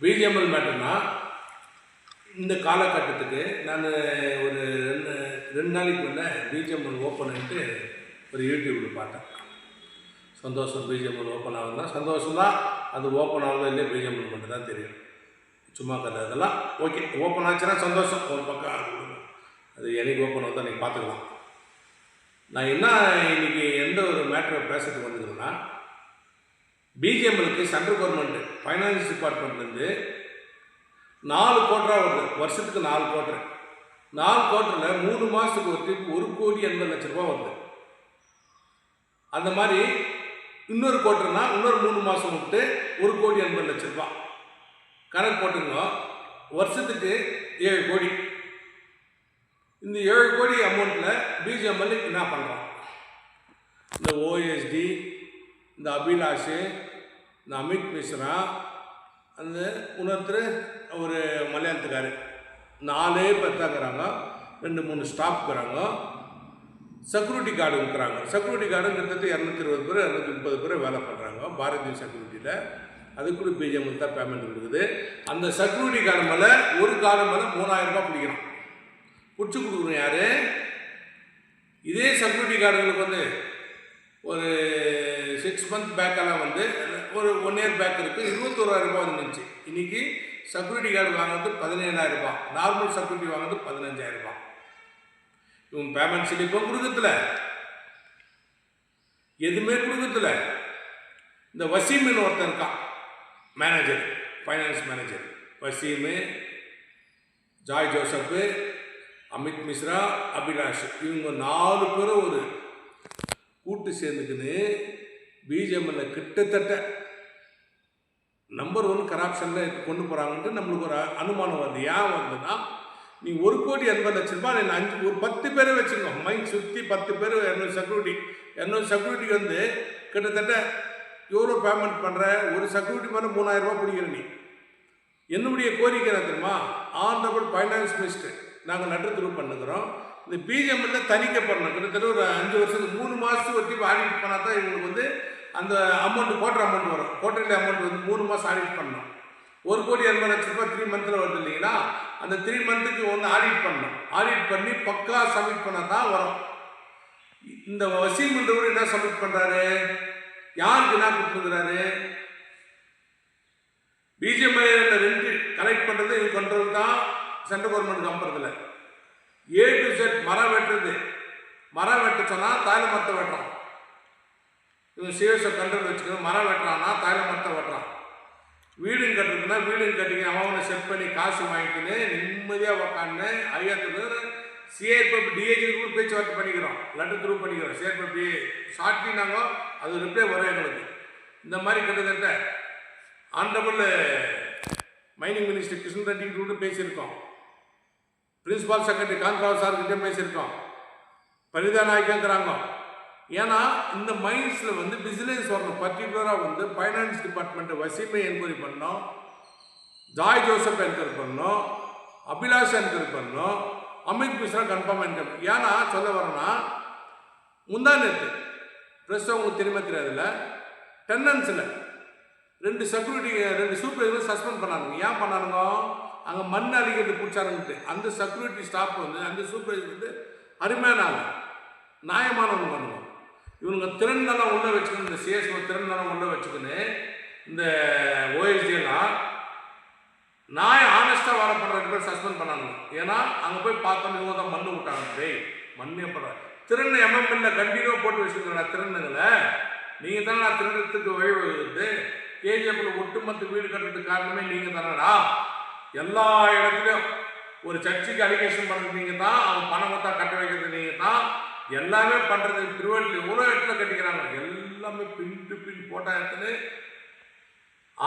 BGML மேட்டர்னா இந்த காலகட்டத்துக்கு நான் ஒரு ரெண்டு ரெண்டு நாளைக்கு முன்னே பிஜிஎம்எல் ஓப்பன் பண்ணிட்டு ஒரு யூடியூப்பில் பார்த்தேன். சந்தோஷம் பிஜிஎம்எல் ஓப்பன் ஆகுதுன்னா சந்தோஷம் தான் அது ஓப்பன் ஆகுதோ இல்லையா பிஜிஎம்எல் மட்டும் தான் தெரியும். சும்மா கதை அதெல்லாம். ஓகே ஓப்பன் ஆச்சுன்னா சந்தோஷம். ஒரு பக்கம் அது- எனக்கு ஓப்பன் ஆகுதோ நீங்கள் பார்த்துக்கலாம். நான் என்ன இன்னைக்கு எந்த ஒரு மேட்டரை பேசுறதுக்கு வந்ததுன்னா பிஜிஎம்எலுக்கு சென்ட்ரல் கவர்மெண்ட் ஃபைனான்ஸ் டிபார்ட்மெண்ட்லேருந்து நாலு கோட்டரா வருது. வருஷத்துக்கு நாலு கோட்டர் நாலு கோட்டரில் மூணு மாதத்துக்கு ஒரு ட்ரிப் ஒரு கோடி எண்பது லட்ச ரூபா வருது. அந்த மாதிரி இன்னொரு கோட்டர்னா இன்னொரு மூணு மாதம் விட்டு ஒரு கோடி எண்பது லட்ச ரூபா. கணக்கு போட்டுங்க வருஷத்துக்கு ஏழு கோடி. இந்த ஏழு கோடி அமௌண்ட்டில் பிஜிஎம்எல் என்ன பண்ணுறான் இந்த ஓஎஸ்டி இந்த அபிலாஷ் இந்த அமித் மிஸ்ரா அந்த இன்னொருத்தர் ஒரு மலையாளத்துக்காரு நாலே பேர் ரெண்டு மூணு ஸ்டாஃப் செக்யூரிட்டி கார்டு இருக்கிறாங்க. செக்யூரிட்டி கார்டு கிட்டத்தட்ட இரநூத்தி இருபது பேர் இரநூத்தி முப்பது பேர் வேலை பண்ணுறாங்க பாரதிய செக்யூரிட்டியில் அதுக்குள்ள கூட தான் பேமெண்ட் கொடுக்குது. அந்த செக்யூரிட்டி கார்டு மேலே ஒரு கார்டு மேலே மூணாயிரம் ரூபாய் பிடிக்கிறோம் பிடிச்சி கொடுக்குறோம் யார்? இதே செக்யூரிட்டி கார்டுகளுக்கு வந்து ஒரு சிக்ஸ் மந்த் பேக்கெல்லாம் வந்து ஒரு ஒன் இயர் பேக் இருக்குது இருபத்தோராயிரம் ரூபாய் வந்துச்சு. இன்னைக்கு செக்யூரிட்டி கார்டு வாங்குறது பதினேழாயிரம் ரூபாய். நார்மல் செக்யூரிட்டி வாங்குறது பதினஞ்சாயிரம் ரூபாய். இவங்க பேமெண்ட் ஸ்லிப்பும் கொடுக்கறதில்ல எதுவுமே கொடுக்கறதில்ல இந்த வசீம்னு ஒருத்தன் இருக்கான். Manager finance manager Waseem Joy Joseph Amit Mishra Abhilash. இவங்க நாலு பேரும் ஒரு கூட்டு சேர்ந்துக்கின்னு பிஜிஎம்எல்ல கிட்டத்தட்ட நம்பர் ஒன் கரப்ஷனில் கொண்டு போகிறாங்கன்ட்டு நம்மளுக்கு ஒரு அனுமானம் வருது. ஏன் வருதுன்னா நீ ஒரு கோடி எண்பது லட்ச ரூபாய் நான் அஞ்சு ஒரு பத்து பேரை வச்சுக்கோ. மைண்ட் சுற்றி பத்து பேர் இரநூறு செக்யூரிட்டி இரநூறு செக்யூரிட்டிக்கு வந்து கிட்டத்தட்ட எவ்வளோ பேமெண்ட் பண்ணுற ஒரு செக்யூரிட்டி மேலே மூணாயிரம் ரூபாய் பிடிக்கிற நீ. என்னுடைய கோரிக்கை என்ன தெரியுமா? ஆனரபிள் ஃபைனான்ஸ் மினிஸ்டர் நாங்கள் நடுத்தரவு பண்ணுகிறோம். இந்த பிஜிஎம்ல தணிக்கை பண்ணணும் கிட்டத்தட்ட ஒரு அஞ்சு வருஷத்துக்கு மூணு மாதத்துக்கு ஒரு டிப் ஆடிட் பண்ணால் தான் இவங்களுக்கு வந்து அந்த அமௌண்ட் கோட்டர் அமௌண்ட் வரும். கோட்டரில் அமௌண்ட் வந்து மூணு மாதம் ஆடிட் பண்ணணும். ஒரு கோடி எண்பது லட்ச ரூபாய் த்ரீ மந்த்தில் வருது இல்லைங்களா? அந்த த்ரீ மந்த்துக்கு வந்து ஆடிட் பண்ணணும். ஆடிட் பண்ணி பக்கா சப்மிட் பண்ணால் தான் வரும். இந்த வசீம்ன்றவர் என்ன சப்மிட் பண்ணுறாரு யாருக்கு என்ன கொடுத்துருக்குறாரு? பிஜிஎம்ஐல ரெண்டு கலெக்ட் பண்ணுறது இது கண்ட்ரோல் தான். சென்ட்ரல் கவர்மெண்ட் கம்பரத்தில் ஏ டு செட் மரம் வெட்டுறது. மரம் வெட்ட சொன்னால் தாய்ல மரத்தை வெட்டுறோம். இவன் சிஎஸ்ஐ கண்ட்ரோல் வச்சுக்கணும் மரம் வெட்டுறான்னா தாய்ல மரத்தை வெட்டுறான். வீடும் கட்டுறதுனா வீடும் கட்டிங்க அவனை செட் பண்ணி காசு வாங்கிக்கின்னு நிம்மதியாக உக்காந்து ஐயாத்துக்கு சிஏபிஎஃப் டிஏஜி கூட பேச்சுவார்த்தை பண்ணிக்கிறோம். லட்டு த்ரூ பண்ணிக்கிறோம். சிஏபி ஷார்ட்லி நாங்கள் அது ரிப்ளை வரும் எங்களுக்கு. இந்த மாதிரி கிட்டத்தட்ட honourable mining minister Krishnan Reddy கூட பேசியிருக்கோம். பிரின்சிபால் செக்ரட்டரி காந்த்ராவ் சார்கிட்ட பேசியிருக்கோம். பரிதா நாய்க்குங்கிறாங்க ஏன்னா இந்த மைண்ட்ஸில் வந்து பிசினஸ் வரணும். பர்டிகுலராக வந்து ஃபைனான்ஸ் டிபார்ட்மெண்ட்டை வசிமை என்கொயரி பண்ணோம் ஜாய் ஜோசப் என்கொயரி பண்ணோம் அபிலாஷ் என்கொயரி பண்ணோம் அமித் மிஸ்ரா கன்ஃபார்ம் என்கொயரி ஏன்னா சொல்ல வரேன்னா முந்தா நேற்று ப்ரெஸ் உங்களுக்கு தெரியுமா தெரியாதுல்ல டென்னன்ஸில் ரெண்டு செக்யூரிட்டி ரெண்டு சூப்பர்வைசர் சஸ்பெண்ட் பண்ணாருங்க ஏன் பண்ணாருங்க அங்கே மண் அடிக்கிறது பிடிச்சாருன்ட்டு அந்த செக்யூரிட்டி ஸ்டாஃப் வந்து அந்த சூப்பர்வைசர் வந்து அருமையான ஆள். நியாயமானவங்க பண்ணுவோம் இவனுங்க திறன்லாம் உள்ள வச்சுக்கணும் இந்த சிஎஸ்ஓ திறன்லாம் உள்ள வச்சுக்கின்னு இந்த ஓஎஸ்டியெல்லாம் நான் நாய் ஆனஸ்டாக வேலை பண்ணுறதுக்கு பேர் சஸ்பெண்ட் பண்ணாங்க. ஏன்னா அங்கே போய் பார்த்தோம் இவங்க தான் மண்ணு விட்டாங்க டேய் மண்ணே பண்ணுற திறன் எம்எம்எல்ல கண்டினியூ போட்டு வச்சுருக்கா திறனுங்களை நீங்கள் தானே நான் திருடத்துக்கு வழிவகுது கேஜிஎஃப்ல ஒட்டுமொத்த வீடு கட்டுறதுக்கு காரணமே நீங்கள் தானடா. எல்லா இடத்துலையும் ஒரு சர்ச்சுக்கு அலிகேஷன் பண்ணுறது நீங்கள் தான் அவன் பணம் பார்த்தா கட்ட வைக்கிறது நீங்கள் தான். எல்லாமே பண்ணுறது திருவள்ளி எவ்வளோ இடத்துல கட்டிக்கிறாங்க. எல்லாமே பின் டு பின் போட்டா இடத்துல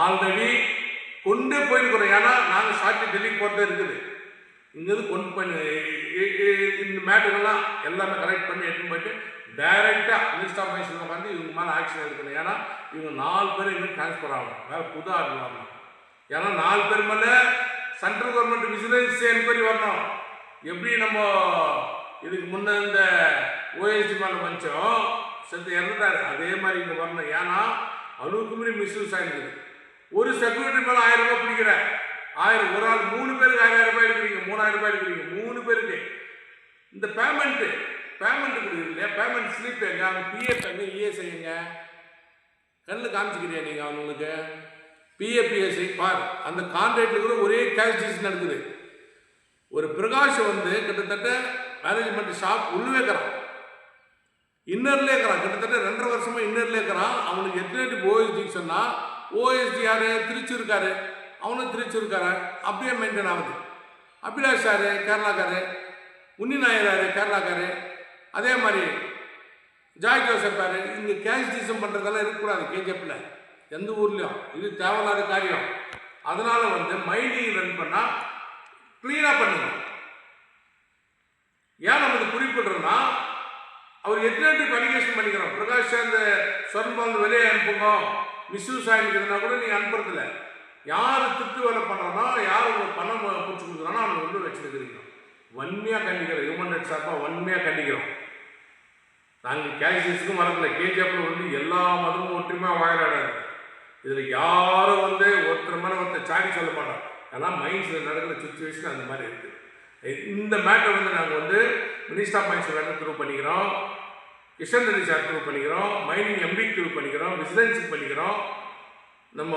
ஆல்ரெடி கொண்டே போயிருக்கிறோம். ஏன்னா நாங்கள் சாட்சி டெல்லிக்கு போகிறதே இருக்குது. இங்கேருந்து கொண்டு போய் இந்த மேட்டர்லாம் எல்லாமே கலெக்ட் பண்ணி எடுத்துன்னு போயிட்டு டைரெக்டாக மினிஸ்டர் ஆஃப் மைன்ஸில் உட்காந்து இவங்க மேலே ஆக்ஷன் எடுக்கணும். ஏன்னா இவங்க நாலு பேர் இன்னும் ட்ரான்ஸ்ஃபர் ஆகணும். வேறு புது ஆர்டர் வரணும். ஏன்னா நாலு பேர் மேலே சென்ட்ரல் கவர்மெண்ட் விஜிலன்ஸ் என்கொயரி வரணும். எப்படி நம்ம இதுக்கு முன்ன இந்த ஓஎஸ்டி மேலே வச்சோம் செத்து இறந்துட்டாரு. அதே மாதிரி இங்கே வரணும். ஏன்னா அளவுக்கு மீறி மிஸ்யூஸ் ஆகிருக்குது ஒரு செக்யூரிட்டி மேலே ஆயிரம் ரூபாய் பிடிக்கிற. ஆயிரம் ஒரு ஆள் மூணு பேருக்கு ஆயிரம் ரூபாய் எடுக்கிறீங்க. மூணாயிரம் ரூபாய் எடுக்கிறீங்க. மூணு பேருக்கு. இந்த பேமெண்ட்டு பேமெண்ட் கொடுக்குறது இல்லையா? பேமெண்ட் ஸ்லிப் எங்க? அவங்க பிஎஃப் எங்க? இஎஸ்ஐ எங்க? கண்ணில் காமிச்சிக்கிறியா நீங்கள் அவங்களுக்கு பிஏபிஎஸ்ஐ பார். அந்த கான்ட்ராக்டில் கூட ஒரே கேஷ் நடக்குது. ஒரு பிரகாஷ் வந்து கிட்டத்தட்ட மேனேஜ்மெண்ட் ஷாப் உள்ளவேக்கிறான் இன்னர்லேயே இருக்கிறான். கிட்டத்தட்ட ரெண்டரை வருஷமா இன்னர்லேயே இருக்கிறான். அவனுக்கு எத்தனை ஓஎஸ்டி சொன்னால் ஓஎஸ்டி யார்? திருச்சூர்காரு அவனும் திருச்சூர்கார அப்படியே மெயின்டைன் ஆகுது. அபிலாஷ் யார் கேரளாக்காரு. உன்னி நாயர் யார்? கேரளாக்காரு. அதே மாதிரி ஜாய் ஜோசப் யார்? இங்கே கேஷ் டிசம் பண்ணுறதெல்லாம் இருக்கக்கூடாது கேஜிஎஃப்பில் எந்த ஊர்லேயும். இது தேவையில்லாத காரியம். அதனால வந்து மைடி ரன் பண்ணால் க்ளீனாக பண்ணுங்க. ஏன் நம்ம குறிப்பிடுறோன்னா அவர் எத்தனை கம்யூனிகேஷன் பண்ணிக்கிறோம்? பிரகாஷ் அந்த சொர்ணம் வெளியே அனுப்புங்க. மிஸ்யூஸ் ஆகிருக்குதுன்னா கூட நீங்கள் அனுப்புறதில்ல. யார் திட்டு வேலை பண்ணுறனா யார் உங்களுக்கு பணம் பிடிச்சி கொடுக்குறானோ அவங்க ஒன்று வச்சுருக்கிறீங்க வன்மையாக கண்டிக்கிறோம். ஹியூமன் ரைட்ஸ் சார்பாக வன்மையாக கண்டிக்கிறோம். நாங்கள் கேஷியஸுக்கும் மறக்கல. கேஜிஎஃப்ல வந்து எல்லா மதமும் ஒற்றுமையாக வாயிலாடாது இதில் யாரும் வந்து ஒருத்தர் மேலே ஒருத்தர் சாடி சொல்ல மாட்டோம் ஏன்னா மைண்ட்ஸில் நடக்கிற சுச்சுவேஷன் அந்த மாதிரி இருக்குது இந்த மேட்டர் வந்து நாங்கள் வந்து மினிஸ்டர் ஆஃப் மைன்ஸ் வேலை த்ரூ பண்ணிக்கிறோம் கிஷன் ரெட்டி சார் த்ரூ பண்ணிக்கிறோம் மைனிங் எம்பி த்ரூ பண்ணிக்கிறோம் விசிலன்ஸுக்கு பண்ணிக்கிறோம் நம்ம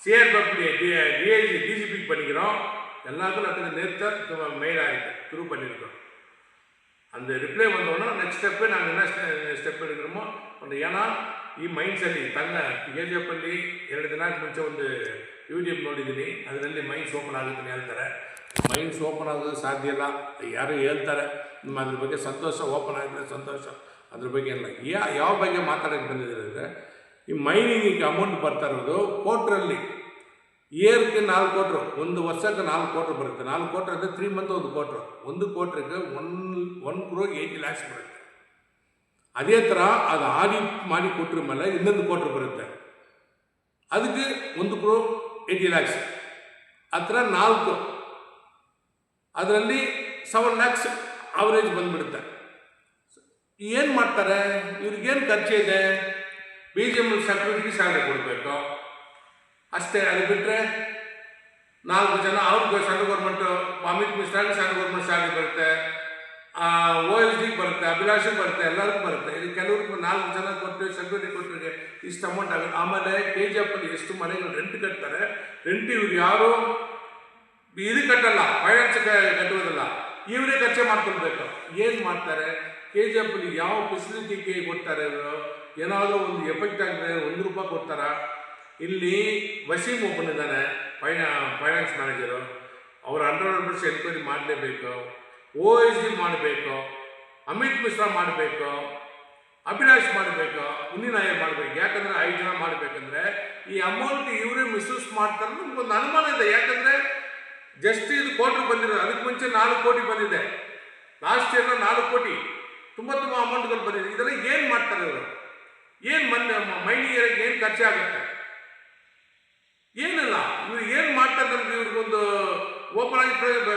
சிஆர்பி டிஐஜி டிஜிபிக்கு பண்ணிக்கிறோம் எல்லாத்துக்கும் நடக்குது நேற்று மெயில் ஆகிருக்கு த்ரூ பண்ணியிருக்கோம் அந்த ರಿಪ್ಲೈ ಬಂದವನು ನೆಕ್ಸ್ಟ್ ಸ್ಟೆಪ್ ನಾವು என்ன ಸ್ಟೆಪ್ எடுக்கிறோமோ ಒಂದು ಏನ ಈ ಮೈಂಡ್ಸಲ್ಲಿ ತನ್ನ ಕೆ ಜಿ ಎಫಲ್ಲಿ ಎರಡು ದಿನಕ್ಕೆ ಮುಂಚೆ ಒಂದು ಯೂಟ್ಯೂಬ್ ನೋಡಿದ್ದೀನಿ ಅದರಲ್ಲಿ ಮೈಂಡ್ಸ್ ಓಪನ್ ಆಗುತ್ತೆ ಅಂತ ಹೇಳ್ತಾರೆ ಮೈಂಡ್ಸ್ ಓಪನ್ ಆಗೋದು ಸಾಧ್ಯ ಇಲ್ಲ. ಯಾರು ಹೇಳ್ತಾರೆ ಅದ್ರ ಬಗ್ಗೆ ಸಂತೋಷ, ಓಪನ್ ಆಗಿದ್ರೆ ಸಂತೋಷ. ಅದ್ರ ಬಗ್ಗೆ ಇಲ್ಲ. ಯಾ, ಯಾವ ಬಗ್ಗೆ ಮಾತಾಡೋಕ್ಕೆ ಬಂದಿದ್ದಾರೆ ಅಂದರೆ, ಈ ಮೈನಿಂಗಿಗೆ ಅಮೌಂಟ್ ಬರ್ತಾ ಇರೋದು ಕೋಟ್ರಲ್ಲಿ. ಇಯರ್ಗೆ ನಾಲ್ಕು ಕೋಟ್ರು, ಒಂದು ವರ್ಷಕ್ಕೆ ನಾಲ್ಕು ಕೋಟ್ರು ಬರುತ್ತೆ. ನಾಲ್ಕು ಕೋಟ್ರು ಅಂದರೆ ತ್ರೀ ಮಂತ್ ಒಂದು ಕೋಟ್ರು. ಒಂದು ಕೋಟ್ರಿಗೆ one one crore eighty lakhs ಬರುತ್ತೆ. ಅದೇ ಥರ ಅದು ಆಡಿ ಮಾಡಿ ಕೊಟ್ರ ಮೇಲೆ ಇನ್ನೊಂದು ಕೋಟ್ರು ಬರುತ್ತೆ. ಅದಕ್ಕೆ ಒಂದು ಕ್ರೋ ಏಯ್ಟಿ ಲ್ಯಾಕ್ಸ್ ಆ ಥರ ನಾಲ್ಕು. ಅದರಲ್ಲಿ ಸೆವೆನ್ ಲ್ಯಾಕ್ಸ್ ಆವರೇಜ್ ಬಂದ್ಬಿಡುತ್ತೆ. ಏನು ಮಾಡ್ತಾರೆ? ಇವ್ರಿಗೇನು ಖರ್ಚು ಇದೆ? ಬಿ ಜಿ ಎಂ ಸೆಕ್ಯೂರಿಟಿಗೆ ಸ್ಯಾಲ್ರಿ ಕೊಡಬೇಕು. ಅಷ್ಟೇ, ಅದು ಬಿಟ್ಟರೆ ನಾಲ್ಕು ಜನ, ಅವ್ರಿಗೆ ಸೆಂಟ್ರಲ್ ಗೌರ್ಮೆಂಟು ಅಮಿತ್ ಮಿಶ್ರಾಗೆ ಸೆಂಟ್ರಲ್ ಗೌರ್ಮೆಂಟ್ ಸ್ಯಾಲ್ರಿ ಬರುತ್ತೆ. ಓ ಎಲ್ ಡಿಗೆ ಬರುತ್ತೆ ಅಭಿಲಾಷಿಗೆ ಬರುತ್ತೆ, ಎಲ್ಲರಿಗೂ ಬರುತ್ತೆ. ಇದು ಕೆಲವ್ರಿಗೆ ನಾಲ್ಕು ಜನ ಕೊಟ್ಟು ಸೆಕ್ಯೂರಿಟಿ ಕೊಟ್ಟರಿಗೆ ಇಷ್ಟು ಅಮೌಂಟ್ ಆಗುತ್ತೆ. ಆಮೇಲೆ ಕೆ ಜಿ ಎಫಲ್ಲಿ ಎಷ್ಟು ಮನೆಗಳು ರೆಂಟ್ ಕಟ್ತಾರೆ? ರೆಂಟ್ ಇವ್ರು ಯಾರು? ಇದು ಕಟ್ಟಲ್ಲ ಫೈನಾನ್ಸ್ ಕಟ್ಟುವುದಿಲ್ಲ. ಇವರೇ ಖರ್ಚು ಮಾಡ್ಕೊಳ್ಬೇಕು. ಏನು ಮಾಡ್ತಾರೆ? ಕೆ ಜಿ ಎಫ್ ಯಾವ ಫೆಸಿಲಿಟಿ ಕೊಡ್ತಾರೆ ಏನಾದರೂ ಒಂದು ಎಫೆಕ್ಟ್ ಆಗಿದ್ರೆ ಒಂದು ರೂಪಾಯಿ ಕೊಡ್ತಾರಾ? ಇಲ್ಲಿ ವಸೀಮ್ ಒಬ್ಬನಿದ್ದಾನೆ ಫೈನಾ ಫೈನಾನ್ಸ್ ಮ್ಯಾನೇಜರು ಅವ್ರು ಹಂಡ್ರೆಡ್ ಪರ್ಸೆಂಟ್ ಎನ್ಕ್ವೈರಿ ಮಾಡಲೇಬೇಕು. ಓ ಎಸ್ ಡಿ ಮಾಡಬೇಕು. ಅಮಿತ್ ಮಿಶ್ರಾ ಮಾಡಬೇಕು. ಅಭಿಲಾಷ್ ಮಾಡಬೇಕು. ಉನ್ನಿ ನಾಯರ್ ಮಾಡಬೇಕು. ಯಾಕಂದರೆ ಐದು ಜನ ಮಾಡಬೇಕಂದ್ರೆ ಈ ಅಮೌಂಟ್ ಇವರೇ ಮಿಸ್ಯೂಸ್ ಮಾಡ್ತಾರೆ ನಮ್ಗೊಂದು ಅನುಮಾನ ಇದೆ. ಯಾಕಂದ್ರೆ ಜಸ್ಟ್ ಇದು ಕೋಟಿ ಬಂದಿರೋದು ಅದಕ್ಕೆ ಮುಂಚೆ ನಾಲ್ಕು ಕೋಟಿ ಬಂದಿದೆ. ಲಾಸ್ಟ್ ಇಯರ್ನ ನಾಲ್ಕು ಕೋಟಿ. ತುಂಬ ತುಂಬ ಅಮೌಂಟ್ಗಳು ಬಂದಿದೆ. ಇದೆಲ್ಲ ಏನು ಮಾಡ್ತಾರೆ ಇವರು? ಏನು ಮನ್ ಮೈನಿಯರಿಗೆ ಏನು ಖರ್ಚಾಗುತ್ತೆ ಏನಿಲ್ಲ. ಇವ್ರು ಏನು ಮಾಡ್ತಾರೆ ನಮ್ಗೆ ಇವ್ರಿಗೊಂದು ಓಪನ್ ಆಗಿ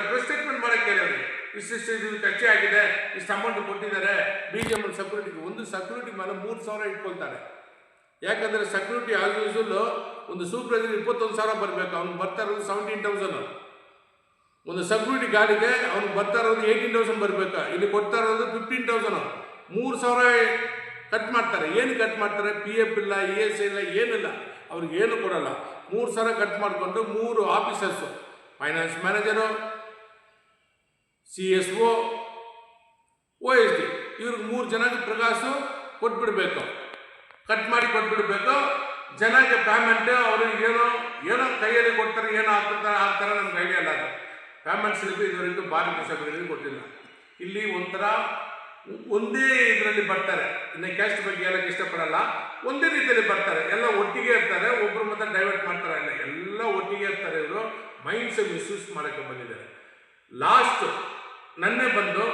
ಪ್ರೆಸ್ ಸ್ಟೇಟ್ಮೆಂಟ್ ಮಾಡಕ್ಕೆ ಹೇಳಿ. ಇಷ್ಟಿಷ್ಟು ಇದು ಖರ್ಚೆ ಆಗಿದೆ, ಇಷ್ಟು ಅಮೌಂಟ್ ಕೊಟ್ಟಿದ್ದಾರೆ. ಬಿ ಜಿ ಎಂ ಸೆಕ್ಯೂರಿಟಿಗೆ ಒಂದು ಸೆಕ್ಯೂರಿಟಿ ಮೇಲೆ ಮೂರು ಸಾವಿರ ಇಟ್ಕೊಳ್ತಾರೆ. ಯಾಕಂದರೆ ಸೆಕ್ಯೂರಿಟಿ ಆಸ್ ಯೂಸಲ್ ಒಂದು ಸೂಪರ್ ಇಪ್ಪತ್ತೊಂದು ಸಾವಿರ ಬರಬೇಕು. ಅವ್ನು ಬರ್ತಾ ಇರೋದು ಸೆವೆಂಟೀನ್ ತೌಸಂಡ್ ಒಂದು ಸೆಕ್ಯೂರಿಟಿ ಗಾರ್ಡಿಗೆ ಅವ್ನು ಬರ್ತಾ ಇರೋದು ಏಯ್ಟೀನ್ ತೌಸಂಡ್ ಬರಬೇಕು? ಇಲ್ಲಿ ಕೊಡ್ತಾ ಇರೋದು ಫಿಫ್ಟೀನ್ ತೌಸಂಡ್ ಮೂರು ಸಾವಿರ ಕಟ್ ಮಾಡ್ತಾರೆ. ಏನು ಕಟ್ ಮಾಡ್ತಾರೆ? ಪಿ ಎಫ್ ಇಲ್ಲ ಇ ಎಸ್ ಇಲ್ಲ, ಏನಿಲ್ಲ. ಅವ್ರಿಗೆ ಏನು ಕೊಡಲ್ಲ. ಮೂರು ಸಾವಿರ ಕಟ್ ಮಾಡಿಕೊಂಡು ಮೂರು officers finance manager C S O O S D ಇವ್ರಿಗೆ ಮೂರು ಜನಕ್ಕೆ ಪ್ರಕಾಶು ಕೊಟ್ಬಿಡ್ಬೇಕು. ಕಟ್ ಮಾಡಿ ಕೊಟ್ಬಿಡ್ಬೇಕು. ಜನಕ್ಕೆ ಪೇಮೆಂಟ್ ಅವ್ರಿಗೆ ಏನೋ ಏನೋ ಕೈಯಲ್ಲಿ ಕೊಡ್ತಾರೆ, ಏನೋ ಹಾಕ್ತಾರೆ ಹಾಕ್ತಾರೆ ನಮ್ಗೆ ಐಡಿಯಾ ಇಲ್ಲ ಪೇಮೆಂಟ್ ಸ್ಲಿಪ್ ಇದುವರೆಗೂ ಭಾರತ ಸಭೆಗಳಿಗೆ ಕೊಟ್ಟಿಲ್ಲ. ಇಲ್ಲಿ ಒಂಥರ ಒಂದೇ ಇದರಲ್ಲಿ ಬರ್ತಾರೆ. ಇನ್ನು ಕ್ಯಾಸ್ಟ್ ಬಗ್ಗೆ ಹೇಳಕ್ಕೆ ಇಷ್ಟಪಡಲ್ಲ. ಒಂದೇ ರೀತಿಯಲ್ಲಿ ಬರ್ತಾರೆ. ಎಲ್ಲ ಒಟ್ಟಿಗೆ ಇರ್ತಾರೆ. ಒಬ್ಬರು ಮತ್ತೆ ಡೈವರ್ಟ್ ಮಾಡ್ತಾರೆ. ಇಲ್ಲ, ಎಲ್ಲ ಒಟ್ಟಿಗೆ ಇರ್ತಾರೆ ಇವರು. ಮೈಂಡ್ಸ್ ಮಿಸ್ಯೂಸ್ ಮಾಡೋಕ್ಕೆ ಬಂದಿದ್ದಾರೆ. ಲಾಸ್ಟ್ ನನ್ನೇ ಬಂದು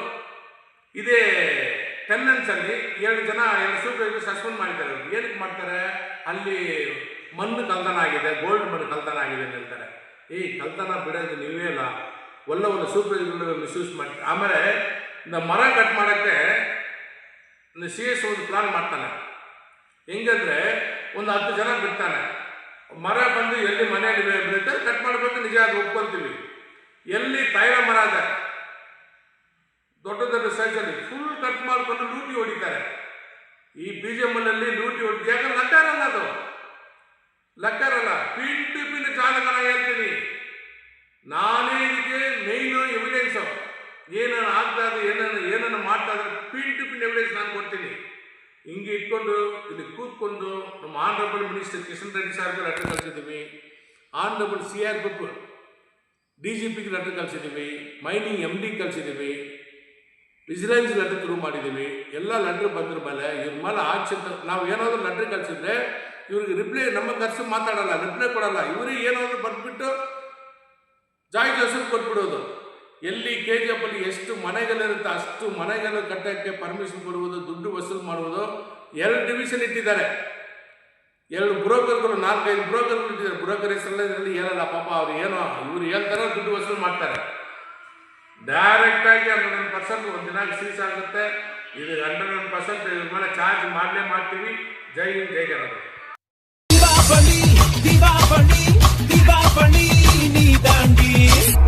ಇದೇ ಟೆನ್ನೆನ್ಸಲ್ಲಿ ಎರಡು ಜನ, ಎರಡು ಸೂಪರ್ ಸಸ್ಪೆಂಡ್ ಮಾಡಿದ್ದಾರೆ. ಏನಕ್ಕೆ ಮಾಡ್ತಾರೆ? ಅಲ್ಲಿ ಮಣ್ಣು ಕಲ್ತನ ಆಗಿದೆ ಗೋಲ್ಡ್ ಮಣ್ಣು ಕಲ್ತನ ಆಗಿದೆ ಅಂತ ಹೇಳ್ತಾರೆ. ಏಯ್, ಕಲ್ತನ ಬಿಡೋದು ನೀವೇ ಅಲ್ಲ. ಎಲ್ಲವನ್ನು ಸೂಪರ್ಗಳು ಮಿಸ್ಯೂಸ್ ಮಾಡಿ. ಆಮೇಲೆ ಇಂದ ಮರ ಕಟ್ ಮಾಡೋಕ್ಕೆ ಸಿ ಎಸ್ ಒಂದು ಪ್ಲಾನ್ ಮಾಡ್ತಾನೆ. ಹೆಂಗಂದ್ರೆ ಒಂದು ಹತ್ತು ಜನ ಬಿಡ್ತಾನೆ. ಮರ ಬಂದು ಎಲ್ಲಿ ಮನೆಯಲ್ಲಿ ಬಿಡುತ್ತೆ? ಕಟ್ ಮಾಡಬೇಕು, ನಿಜ ಅದು ಒಪ್ಕೊಂತೀವಿ. ಎಲ್ಲಿ ತೈಲ ಮರ ಇದೆ ದೊಡ್ಡ ದೊಡ್ಡ ಸೈಜಲ್ಲಿ ಫುಲ್ ಕಟ್ ಮಾಡಿಕೊಂಡು ಲೂಟಿ ಹೊಡಿತಾರೆ. ಈ ಬಿ ಜೆ ಎಮ್ಮಲ್ಲಿ ಲೂಟಿ ಹೊಡಿತು ಯಾಕಂದ್ರೆ ಲಕ್ಕರಲ್ಲ ಅದು. ಲಕ್ಕರಲ್ಲ ಪಿಂಟು ಪಿಂಟು ಚಾಲಕನ ಹೇಳ್ತೀನಿ. ಏನನ್ನು ಆಗ್ತಾ ಇದೆ ಏನನ್ನು ಏನನ್ನು ಮಾಡ್ತಾ ಇದ್ರೆ ಪಿನ್ ಟು ಪಿನ್ ಎವಿಡೆನ್ಸ್ ನಾನು ಕೊಡ್ತೀನಿ ಹಿಂಗೆ ಇಟ್ಕೊಂಡು ಇಲ್ಲಿ ಕೂತ್ಕೊಂಡು ನಮ್ಮ honourable minister Kishan Reddy ಸಾರ್ಗೆ letter ಕಳಿಸಿದ್ದೀವಿ honourable C R group D G ಪಿಗೆ ಲೆಟರ್ ಕಳಿಸಿದ್ದೀವಿ ಮೈನಿಂಗ್ ಎಮ್ ಡಿ ಕಳಿಸಿದ್ದೀವಿ ವಿಜಿಲೆನ್ಸ್ ಲೆಟರ್ ಥ್ರೂ ಮಾಡಿದ್ದೀವಿ ಎಲ್ಲ ಲೆಟ್ರ್ ಬಂದ್ರ ಮೇಲೆ ಇವ್ರ ಮೇಲೆ ಆಕ್ಷನ್ ತ- ನಾವು ಏನಾದರೂ ಲೆಟ್ರ್ ಕಳಿಸಿದ್ರೆ ಇವ್ರಿಗೆ ರಿಪ್ಲೈ ನಮ್ಮ ಖರ್ಚು ಮಾತಾಡಲ್ಲ ರಿಪ್ಲೈ ಕೊಡಲ್ಲ ಇವರಿಗೆ ಏನಾದರೂ ಬರ್ಬಿಟ್ಟು ಜಾಯ್ ಜೋಸಫ್ ಕೊಟ್ಬಿಡೋದು ಎಲ್ಲಿ ಕೆ ಜಿ ಎಫ್ ಅಲ್ಲಿ ಎಷ್ಟು ಮನೆಗಳಿರುತ್ತೆ, ಅಷ್ಟು ಮನೆಗಳು ಕಟ್ಟಕ್ಕೆ ಪರ್ಮಿಷನ್ ಕೊಡುವುದು, ದುಡ್ಡು ವಸೂಲು ಮಾಡುವುದು, ಎರಡು ಡಿವಿಷನ್ ಇಟ್ಟಿದ್ದಾರೆ. ಎರಡು ಬ್ರೋಕರ್ಗಳು, ನಾಲ್ಕೈದು ಬ್ರೋಕರ್ಗಳು ಇಟ್ಟಿದ್ದಾರೆ. ಬ್ರೋಕರ್ ಹೆಸರಲ್ಲಿ ಹೇಳಲ್ಲ, ಪಾಪ ಅವ್ರು ಏನೋ, ಇವ್ರು ಹೇಳ್ತಾರೆ, ದುಡ್ಡು ವಸೂಲು ಮಾಡ್ತಾರೆ. ಡೈರೆಕ್ಟಾಗಿ ಹಂಡ್ರೆಡ್ ಪರ್ಸೆಂಟ್ ಒಂದು ದಿನ ಸೀಸ್ ಆಗುತ್ತೆ. ಇದು ಹಂಡ್ರೆಡ್ ಪರ್ಸೆಂಟ್ ಇದ್ರ ಮೇಲೆ ಚಾರ್ಜ್ ಮಾಡಲೇ ಮಾಡ್ತೀವಿ. ಜೈ ಹಿಂದ್, ಜೈ ಕನ್ನಡ